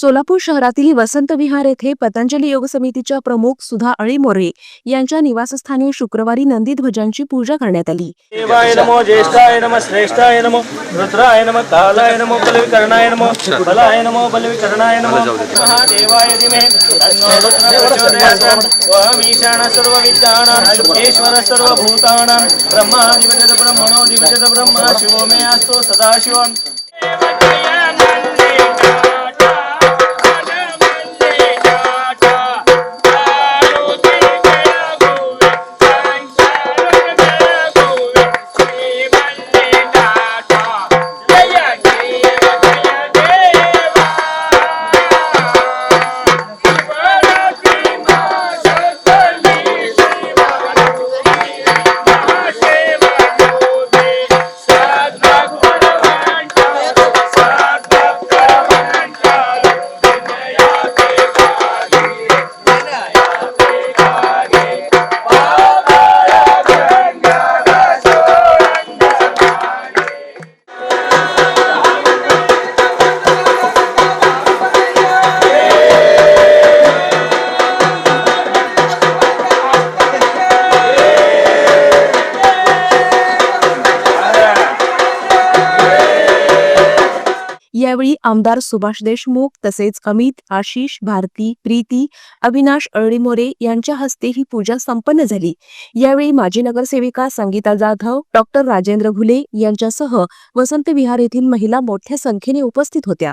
सोलापूर शहरातील वसंत विहार येथे पतंजली योग समितीच्या प्रमुख सुधा अळीमोरे यांच्या निवासस्थानी शुक्रवारी नंदी ध्वजांची पूजा करण्यात आली. देवाय नमो ज्येष्ठाय श्रेष्ठाय रुद्राय कालाय नमो बलविकरणाय बलाय नमो बलविकरणाय महादेवाय ब्रह्मा शिवो मे सदाशिवम्. यावेळी आमदार सुभाष देशमुख तसेच अमित आशिष भारती प्रीती अविनाश अळीमोरे यांच्या हस्ते ही पूजा संपन्न झाली. यावेळी माजी नगरसेविका संगीता जाधव डॉक्टर राजेंद्र घुले यांच्यासह वसंत विहार येथील महिला मोठ्या संख्येने उपस्थित होत्या.